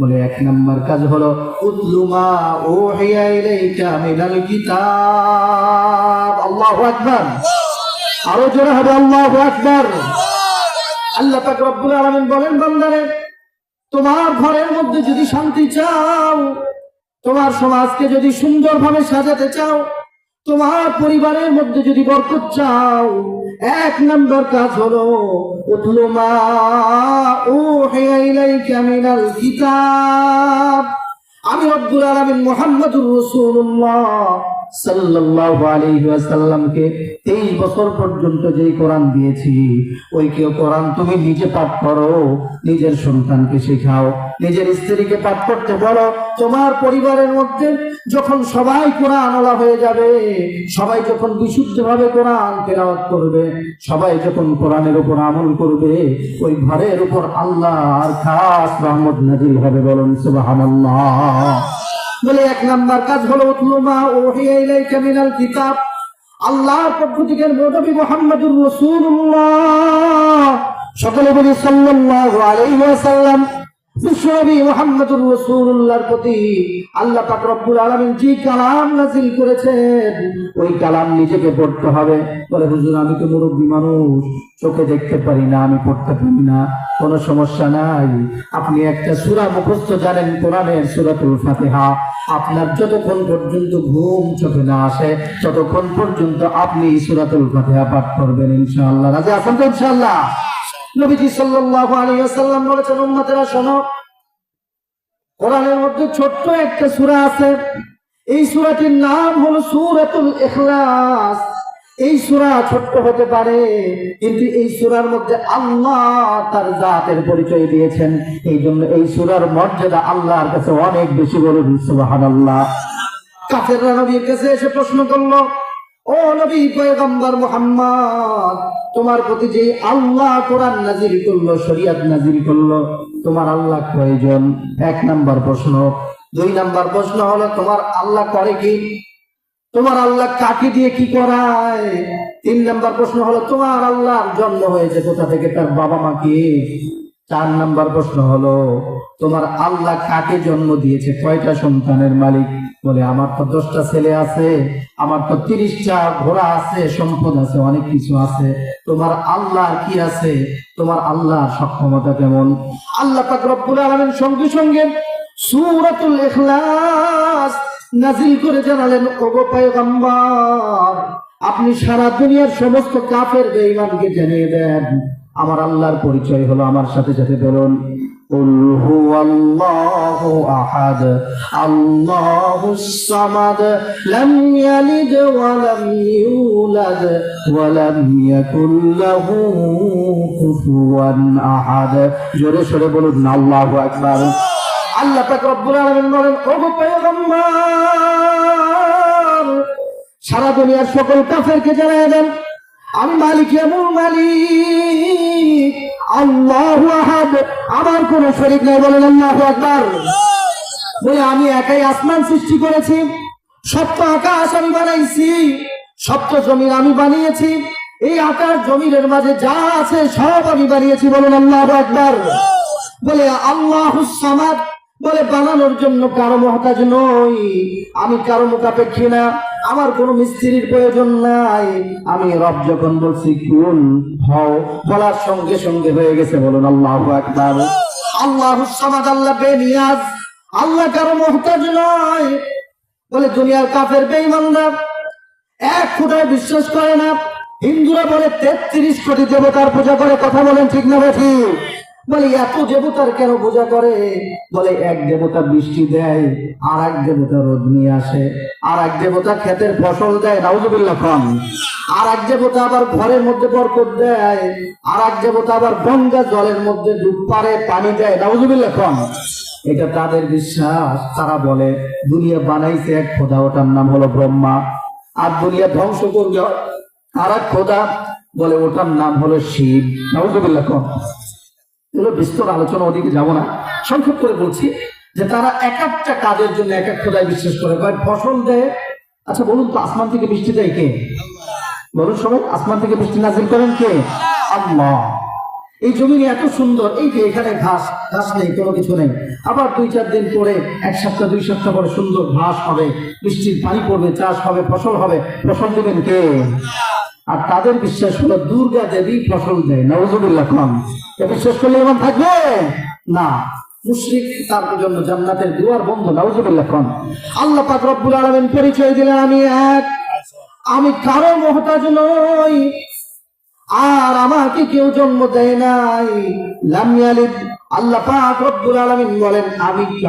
বলে এক নম্বর কাজ হলো উতলুমা ও মিনাল কিতাব। আল্লাহু আকবার। আরও জোরে হবে, আল্লাহু আকবার। আল্লাহ পাক রব্বুল আলামিন বলেন, বান্দারে, তোমার ঘরের মধ্যে যদি শান্তি চাও, তোমার সমাজকে যদি সুন্দরভাবে সাজাতে চাও তোমার পরিবারের মধ্যে যদি বরকত চাও, এক নম্বর কাজ হলো উতলুমা ও মিনাল কিতাব, আমি আব্দুল আলামিন মুহাম্মদুর রাসূলুল্লাহ সাল্লাল্লাহু আলাইহি ওয়াসাল্লামকে 23 বছর পর্যন্ত যেই কোরআন দিয়েছি ওই নিজের সন্তানকে শেখাও, নিজের স্ত্রীকে পাঠ করতে বলো। তোমার পরিবারের মধ্যে যখন সবাই কোরআন ওলা হয়ে যাবে, সবাই যখন বিশুদ্ধভাবে কোরআন তেলাওয়াত করবে, সবাই যখন কোরআনের উপর আমল করবে, ওই ঘরের উপর আল্লাহ আর খাস রহমত নাজিল হবে বলুন, সুবহানাল্লাহ। বলে এক নাম্বার কাজ হলো উতলুমা ওহিয়া ইলাইকা কিতাব। আল্লাহর পক্ষ থেকে নবী মুহাম্মদুর রাসূলুল্লাহ। সকলে বলি সাল্লাল্লাহু আলাইহি ওয়াসাল্লাম। কোনো সমস্যা নাই। আপনি একটা সূরা মুখস্থ জানেন কোরআনের সূরাতুল ফাতিহা। আপনার যতক্ষণ পর্যন্ত ঘুম চোখে না আসে, ততক্ষণ পর্যন্ত আপনি সূরাতুল ফাতিহা পাঠ করবেন, ইনশাআল্লাহ। রাজি আছেন তো নবীজি সাল্লাল্লাহু আলাইহি ওয়াসাল্লাম বলেছেন, উম্মতেরা শোনো, কোরআনের মধ্যে ছোট্ট একটা সূরা আছে। এই সূরাটির নাম হলো সূরাতুল ইখলাস। এই সূরা ছোট্ট হতে পারে, কিন্তু এই সূরার মধ্যে আল্লাহ তার জাতের পরিচয় দিয়েছেন। এই জন্য এই সূরার মর্যাদা আল্লাহর কাছে অনেক বেশি বলুন, সুবহানাল্লাহ। কাফেররা নবীর কাছে এসে প্রশ্ন করল ও নবী পয়গম্বর মুহাম্মদ, তোমার প্রতি যে আল্লাহ কোরআন নাজিল করল, শরিয়াত নাজির করল, তোমার আল্লাহ প্রয়োজন। এক নাম্বার প্রশ্ন। দুই নাম্বার প্রশ্ন হলো, তোমার আল্লাহ করে কি? তোমার আল্লাহ কাকে দিয়ে কি করায়? তিন নাম্বার প্রশ্ন হলো, তোমার আল্লাহর জন্ম হয়েছে কোথা থেকে? তার বাবা মা কি? চার নাম্বার প্রশ্ন হলো, তোমার আল্লাহ কাকে জন্ম দিয়েছে? কয়টা সন্তানের মালিক? বলে, আমার তো দশটা ছেলে আছে, আমার তো তিরিশটা ঘোড়া আছে, সম্পদ আছে, অনেক কিছু আছে। তোমার আল্লাহ কি আছে? তোমার আল্লাহর সক্ষমতা কেমন? আল্লাহ পাক রব্বুল আলামিন সঙ্গে সঙ্গে সূরাতুল ইখলাস নাজিল করে জানালেন, ওগো পয়গম্বর, আপনি সারা দুনিয়ার সমস্ত কাফের বেঈমানকে জানিয়ে দেন। আমার আল্লাহর পরিচয় হলো আমার সাথে সাথে বলুন জোরে সরে বলুন, আল্লাহ একবার আল্লাহ পাক রব্বুল আলামিন বলেন ওগো সারা দুনিয়ার সকল কাফেরকে জানায় দেন। আমি মালিক মালিক। আল্লাহ আমার কোন শরীক নেই, বলেন আল্লাহ একবার বলে, আমি একাই আসমান সৃষ্টি করেছি, সপ্ত আকাশ আমি বানাইছি, সপ্ত জমির আমি বানিয়েছি, এই আকাশ জমিনের মাঝে যা আছে সব আমি বানিয়েছি, বলুন আল্লাহ একবার বলে, আল্লাহ সামাদ। বলে, বানানোর জন্য কারও মহতাজ নই। আমি কারও মোকাপেক্ষী না। আমার কোনো মিস্ত্রির প্রয়োজন নাই। আমি রব যখন বলছি কোন হও, বলার সঙ্গে সঙ্গে হয়ে গেছে, বলুন, আল্লাহ আকবার। আল্লাহ সামাদ, আল্লাহ বেনিয়াজ। আল্লাহ কারও মহতাজ নয়। বলে, দুনিয়ার কাফের বেঈমানরা এক ফুটায় বিশ্বাস করে না। হিন্দুরা বলে, তেত্রিশ কোটি দেবতার পূজা করে। কথা বলেন ঠিক না ঠিক? বলে, এত দেবতার কেন পূজা করে? বলে, এক দেবতা বৃষ্টি দেয় আর এক দেবতা রোদ নিয়ে আসে আর এক দেবতা ক্ষেতের ফসল দেয়, নাউজুবিল্লাহ খান আর এক দেবতা আবার ঘরের মধ্যে বরকত দেয় আর এক দেবতা আবার গঙ্গা জলের মধ্যে ডুব পারে পানি দেয়, নাউজুবিল্লাহ খান এটা তাদের বিশ্বাস। তারা বলে, দুনিয়া বানাইছে এক খোদা, ওটার নাম হলো ব্রহ্মা। আর দুনিয়া ধ্বংস করবে আর এক খোদা। বলে, ওটার নাম হলো শিব। নাউজুবিল্লাহ খান এগুলো বিস্তর আলোচনা, ওদিকে যাব না। সংক্ষেপ করে বলছি যে তারা এক একটা কাজের জন্য এক এক খোদায় বিশ্বাস করে। কয়, ফসল দেয়? আচ্ছা বলুন তো, আসমান থেকে বৃষ্টি দেয় কে? বলুন সবাই, আসমান থেকে বৃষ্টি নাজিল করেন কে? আল্লাহ। এই জমিনে এত সুন্দর, এই যে এখানে ঘাস ঘাস নেই, কোনো কিছু নেই। আবার দুই চার দিন পরে, এক সপ্তাহ, দুই সপ্তাহ পরে সুন্দর ঘাস হবে, বৃষ্টির পানি পড়বে, চাষ হবে, ফসল হবে। ফসল দেবেন কে? আর তাদের বিশ্বাস হলো দুর্গা দেবী ফসল দেয় নজরুল্লাহ খান বিশ্বাস করলে এমন থাকবে? না। তার জন্য জান্নাতের দুয়ার বন্ধ খান আল্লাহ পাক রব্বুল আলামিন পরিচয় দিলেন, আমি এক। আমি কারও মহতাজ নই। আর আমাকে কেউ জন্ম দেয় নাই। লাম ইয়ালিদ। আল্লাহ পাক রব্বুল আলামিন বলেন, আমি